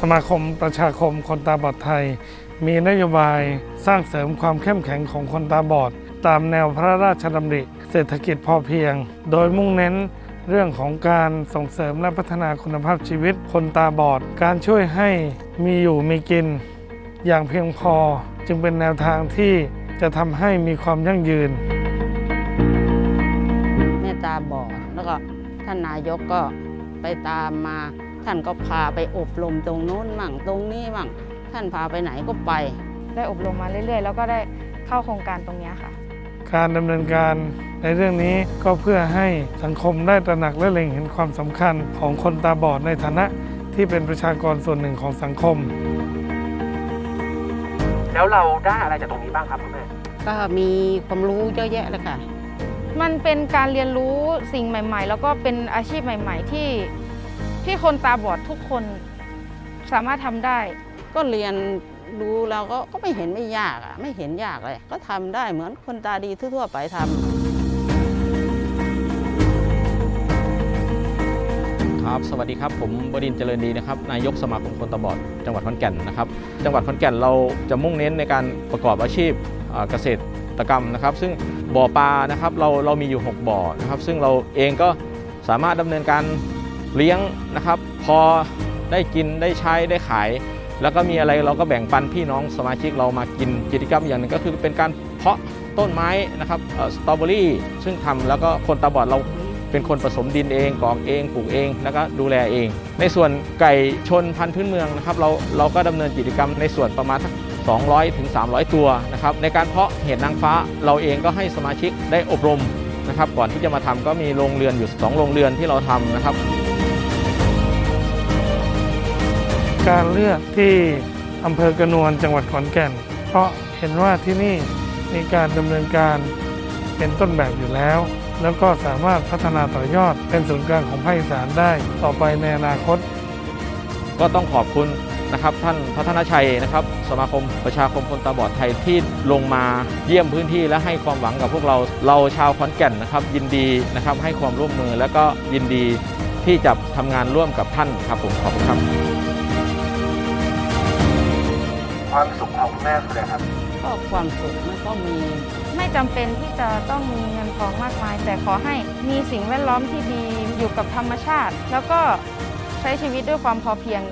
สมาคมประชาคมคนตาบอดไทย มีนโยบายสร้างเสริมความเข้มแข็งของคนตาบอด ตามแนวพระราชดำริเศรษฐกิจพอเพียง โดยมุ่งเน้นเรื่องของการส่งเสริมและพัฒนาคุณภาพชีวิตคนตาบอด การช่วยให้มีอยู่มีกิน อย่างเพียงพอจึงเป็นแนวทางที่จะทำให้มีความยั่งยืน แม่ตาบอดแล้วก็ท่านนายกก็ไปตามมา ท่านก็พาไปอบรมตรงโน้นมั่งตรงนี้มั่งท่านพาไปไหนก็ไป ได้อบรมมาเรื่อย ๆ แล้วก็ได้เข้าโครงการตรงเนี้ยค่ะ การดำเนินการในเรื่องนี้ก็เพื่อให้สังคมได้ตระหนักและเล็งเห็นความสำคัญของคนตาบอดในฐานะที่เป็นประชากรส่วนหนึ่งของสังคม แล้วเราได้อะไรจากตรงนี้บ้างครับคุณแม่ก็มีความรู้เยอะแยะเลยค่ะ มันเป็นการเรียนรู้สิ่งใหม่ ๆ แล้วก็เป็นอาชีพใหม่ ๆ ที่ ที่คนตาบอดทุกคนสามารถทำได้ ก็เรียนรู้แล้วก็ก็ไม่เห็นไม่ยากอะไม่เห็นยากเลย ก็ทำได้เหมือนคนตาดีทั่วๆไปทำครับสวัสดีครับ ผมบดินเจริญดีนะครับ นายกสมาคมคนตาบอดจังหวัดขอนแก่นนะครับ จังหวัดขอนแก่นเราจะมุ่งเน้นในการประกอบอาชีพเกษตรกรรมนะครับ ซึ่งบ่อปลานะครับเราเรามีอยู่ 6 บ่อนะครับ ซึ่งเราเองก็สามารถดำเนินการ เลี้ยงนะครับ พอได้กินได้ใช้ได้ขาย แล้วก็มีอะไรเราก็แบ่งปันพี่น้องสมาชิกเรามากินกิจกรรมอย่างหนึ่งก็คือเป็นการเพาะต้นไม้นะครับสตรอเบอรี่ซึ่งทำแล้วก็คนตาบอดเราเป็นคนผสมดินเองกอกเองปลูกเอง แล้วก็ดูแลเอง ในส่วนไก่ชนพันธุ์พื้นเมืองนะครับเราเราก็ดำเนินกิจกรรมในส่วนประมาณสัก200ถึง300 ตัวนะครับในการเพาะเห็ดนางฟ้าเราเองก็ให้สมาชิกได้อบรมนะครับ ก่อนที่จะมาทำก็มีโรงเรือนอยู่ 2 โรงเรือนที่เราทำนะครับ การเลือกที่อำเภอกระนวนจังหวัดขอนแก่น เพราะเห็นว่าที่นี่มีการดำเนินการเป็นต้นแบบอยู่แล้ว แล้วก็สามารถพัฒนาต่อยอดเป็นศูนย์กลางของภาคอีสานได้ต่อไปในอนาคต ก็ต้องขอบคุณนะครับท่านพัฒนาชัยนะครับ สมาคมประชาคมคนตาบอดไทยที่ลงมาเยี่ยมพื้นที่และให้ความหวังกับพวกเราเราชาวขอนแก่นนะครับ ยินดีนะครับให้ความร่วมมือและก็ยินดีที่จะทำงานร่วมกับท่านครับผมขอบคุณครับ ความสุขของคุณแม่คืออะไรครับ ก็ความสุขมันก็มี ไม่จำเป็นที่จะต้องมีเงินทองมากมาย แต่ขอให้มีสิ่งแวดล้อมที่ดีอยู่กับธรรมชาติ แล้วก็ใช้ชีวิตด้วยความพอเพียง